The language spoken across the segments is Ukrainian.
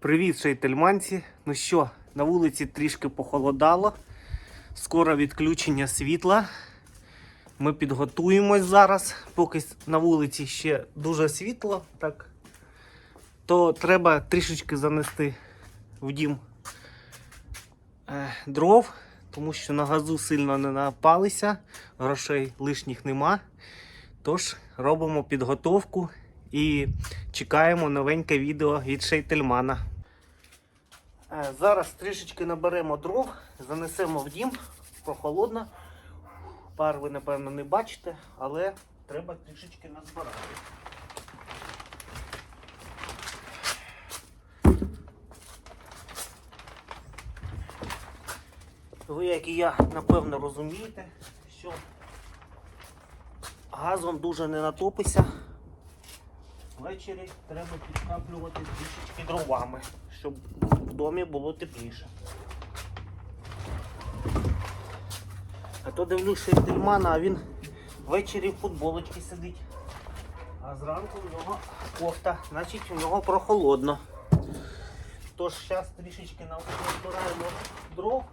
Привіт, шейтельманці. Ну що, на вулиці трішки похолодало. Скоро відключення світла. Ми підготуємось зараз, поки на вулиці ще дуже світло, так, то треба трішечки занести в дім е, дров, тому що на газу сильно не напалися, грошей лишніх нема. Тож робимо підготовку і чекаємо новеньке відео від Шейтельмана. Е, Зараз трішечки наберемо дров, занесемо в дім, прохолодно. Пар ви, напевно, не бачите, але треба трішечки назбирати. Ви, як і я, напевно, розумієте, що газом дуже не натопиться. Ввечері треба підкаплювати трішечки дровами, щоб в домі було тепліше. А то дивлюсь Шейтельмана, а він ввечері в футболочці сидить. А зранку в нього кофта, значить у нього прохолодно. Тож зараз трішечки назбираємо дров.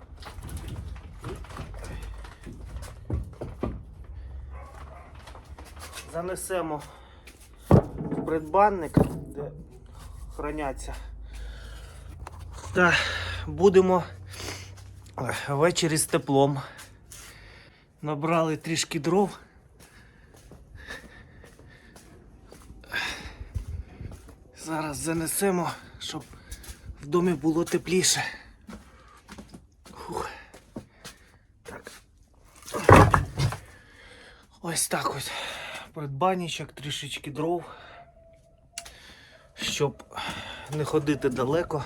Занесемо в придбанник, де храняться. Та будемо ввечері з теплом. Набрали трішки дров. Зараз занесемо, щоб в домі було тепліше. Фух. Так. Ось так ось. Придбанничок, трішечки дров, щоб не ходити далеко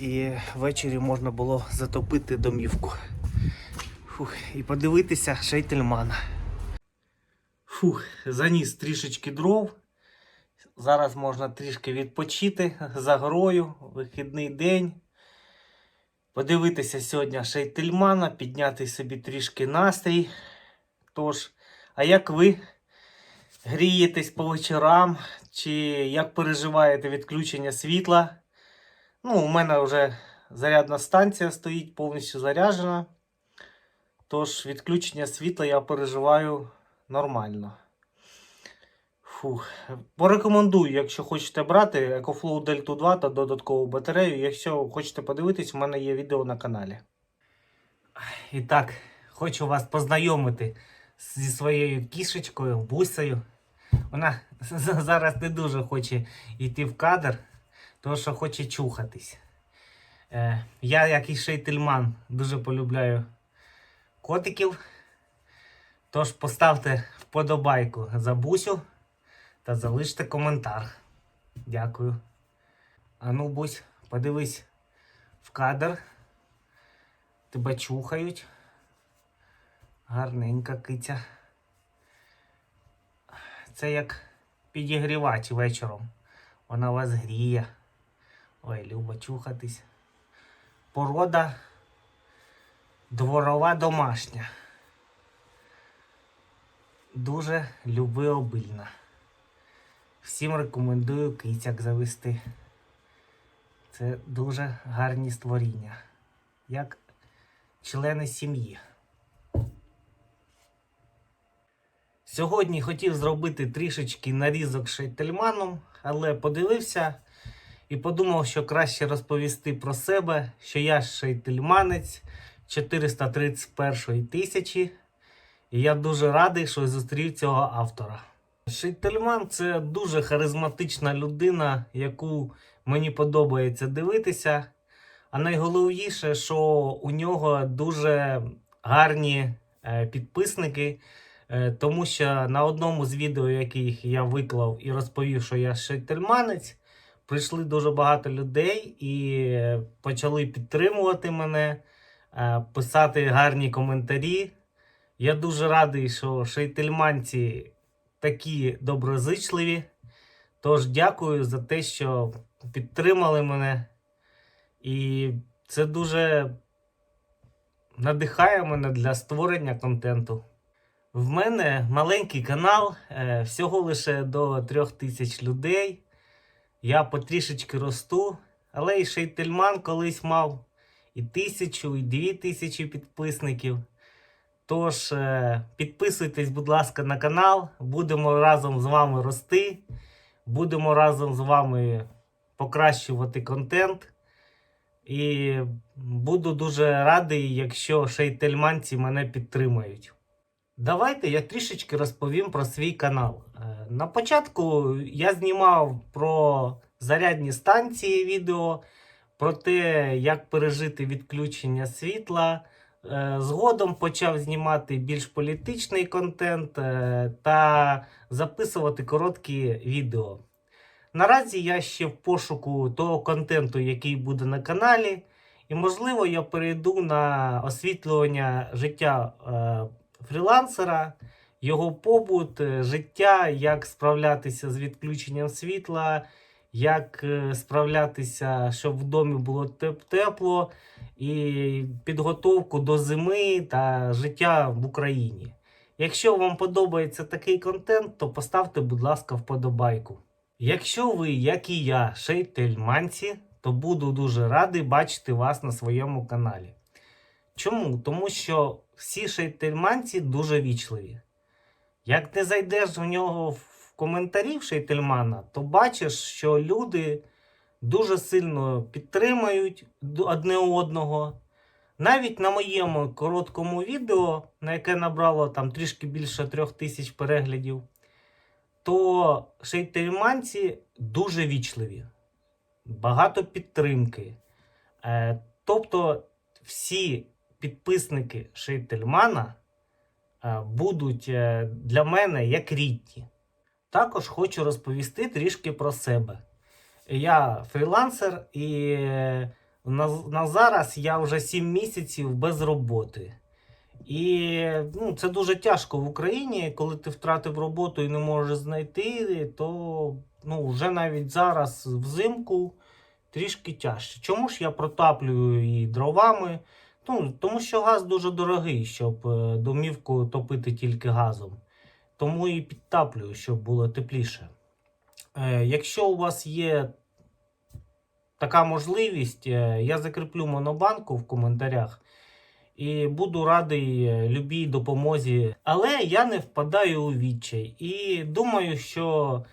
і ввечері можна було затопити домівку. Фух, і подивитися Шейтельмана. Фух, заніс трішечки дров. Зараз можна трішки відпочити за грою, вихідний день. Подивитися сьогодні Шейтельмана, підняти собі трішки настрій. Тож, а як ви грієтесь по вечорам? Чи як переживаєте відключення світла? Ну, у мене вже зарядна станція стоїть повністю заряджена. Тож відключення світла я переживаю нормально. Фух. Порекомендую, якщо хочете брати EcoFlow Delta 2 та додаткову батарею. Якщо хочете подивитись, у мене є відео на каналі. І так, хочу вас познайомити зі своєю кішечкою, бусею. Вона зараз не дуже хоче йти в кадр, тому що хоче чухатись. Е, я, як і шейтельман, дуже полюбляю котиків. Тож поставте вподобайку за бусю та залиште коментар. Дякую. А ну, бусь, подивись в кадр. Тебе чухають. Гарненька киця. Це як підігрівач вечором. Вона вас гріє. Ой, любо чухатись. Порода дворова домашня. Дуже любиобильна. Всім рекомендую кицяк завести. Це дуже гарні створіння. Як члени сім'ї. Сьогодні хотів зробити трішечки нарізок шейтельманом, але подивився і подумав, що краще розповісти про себе, що я шейтельманець 431 тисячі. І я дуже радий, що зустрів цього автора. Шейтельман це дуже харизматична людина, яку мені подобається дивитися. А найголовніше, що у нього дуже гарні е, підписники. Е, Тому що на одному з відео, яких я виклав і розповів, що я шейтельманець, прийшли дуже багато людей і почали підтримувати мене, е, писати гарні коментарі. Я дуже радий, що шейтельманці такі доброзичливі. Тож дякую за те, що підтримали мене. І це дуже надихає мене для створення контенту. В мене маленький канал, е, всього лише до трьох тисяч людей. Я потрішечки росту але і Шейтельман колись мав і тисячу, і дві тисячі підписників. Тож е, підписуйтесь, будь ласка, на канал. Будемо разом з вами рости. Будемо разом з вами покращувати контент. І буду дуже радий, якщо шейтельманці мене підтримають. Давайте я трішечки розповім про свій канал. Е, На початку я знімав про зарядні станції відео, про те, як пережити відключення світла. Е, Згодом почав знімати більш політичний контент е, та записувати короткі відео. Наразі я ще в пошуку того контенту, який буде на каналі, і можливо я перейду на освітлювання життя фрілансера, його побут, е, життя, як справлятися з відключенням світла, як е, справлятися, щоб в домі було тепло, і підготовку до зими та життя в Україні. Якщо вам подобається такий контент, то поставте, будь ласка, вподобайку. Якщо ви, як і я, шейтельманці, то буду дуже радий бачити вас на своєму каналі. Чому? Тому що всі шейтельманці дуже вічливі. Як не зайдеш в нього в коментарі в шейтельмана, то бачиш, що люди дуже сильно підтримують одне одного. Навіть на моєму короткому відео, на яке набрало там трішки більше трьох тисяч переглядів, то шейтельманці дуже вічливі, багато підтримки. Е, тобто всі підписники Шейтельмана е, будуть е, для мене як рідні. Також хочу розповісти трішки про себе. Я фрілансер і е, на, на зараз я вже 7 місяців без роботи. І ну, це дуже тяжко в Україні, коли ти втратив роботу і не можеш знайти, то ну, вже навіть зараз взимку трішки тяжче. Чому ж я протаплюю і дровами? Ну, тому що газ дуже дорогий, щоб е, домівку топити тільки газом. Тому і підтаплюю, щоб було тепліше. Е, якщо у вас є така можливість, е, я закріплю монобанку в коментарях. І буду радий любій допомозі. Але я не впадаю у відчай. І думаю, що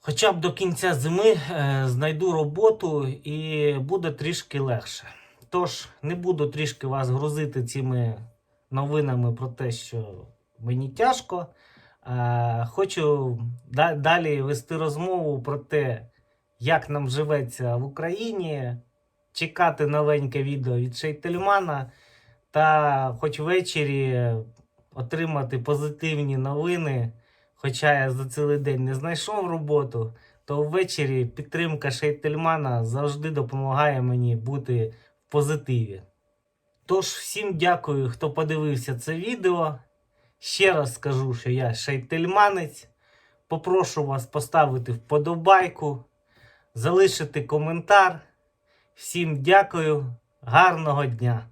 хоча б до кінця зими знайду роботу і буде трішки легше. Тож не буду трішки вас грузити цими новинами про те, що мені тяжко. Е, хочу да- далі вести розмову про те, як нам живеться в Україні, чекати новеньке відео від Шейтельмана та хоч ввечері отримати позитивні новини. Хоча я за цілий день не знайшов роботу, то ввечері підтримка Шейтельмана завжди допомагає мені бути позитиві. Тож, всім дякую, хто подивився це відео. Ще раз скажу, що я Шейтельманець. Попрошу вас поставити вподобайку, залишити коментар. Всім дякую, гарного дня!